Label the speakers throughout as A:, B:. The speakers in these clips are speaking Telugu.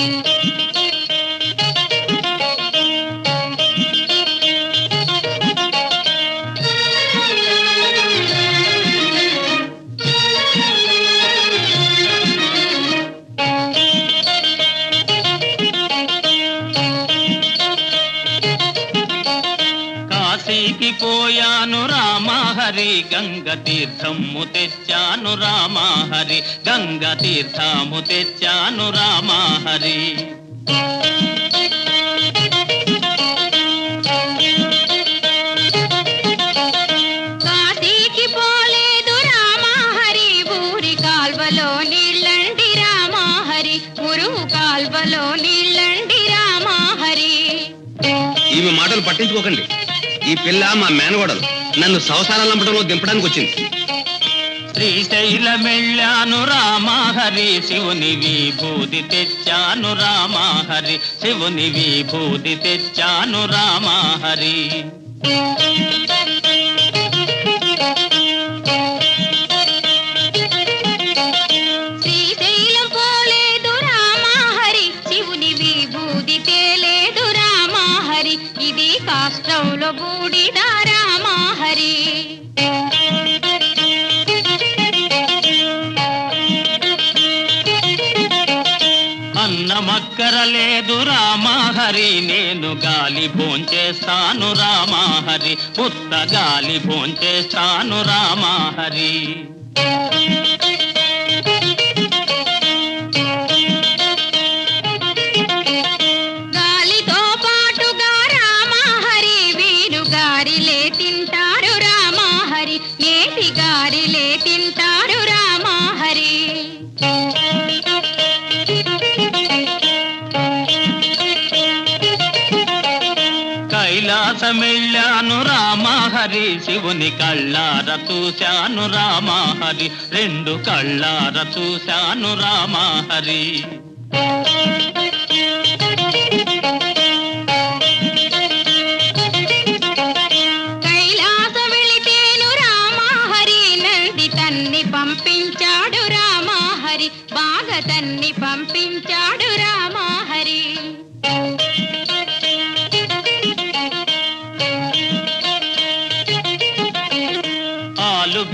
A: Mm-hmm. కాశీకి పోయాను రామహరి గంగ తీర్థము తెచ్చాను రామహరి గంగ తీర్థము తెచ్చాను రామహరి
B: ఈమె మాటలు పట్టించుకోకండి. ఈ పిల్ల మా మేనగోడలు. నన్ను సంసారాల లంపటంలో దింపడానికి వచ్చింది.
A: శ్రీశైలమెళ్ళాను రామహరి శివుని విభూది తెచ్చాను రామహరి శివుని విభూది తెచ్చాను రామహరి
C: ఇది కాష్టంలో బూడిద రామాహరి
A: అన్నమక్కర లేదు రామహరి నేను గాలి భోంచేస్తాను రామహరి పుత్త గాలి భోంచేస్తాను రామహరి కైలాసమెళ్ళాను రామహరి శివుని కళ్ళార చూశాను రామహరి రెండు కళ్ళార చూశాను రామహరి
C: కైలాస పంపించాడు రామాహరి బాగా తన్ని పంపించాడు రామాహరి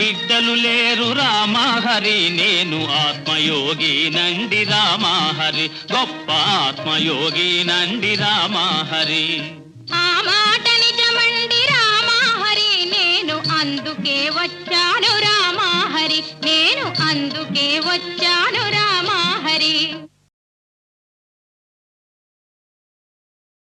A: బిడ్డలు లేరు రామహరి నేను ఆత్మయోగి నండి రామహరి గొప్ప ఆత్మయోగి నండి రామహరి.
C: ఆ మాట నిజమండి రామహరి నేను అందుకే వచ్చాను రామహరి నేను అందుకే వచ్చాను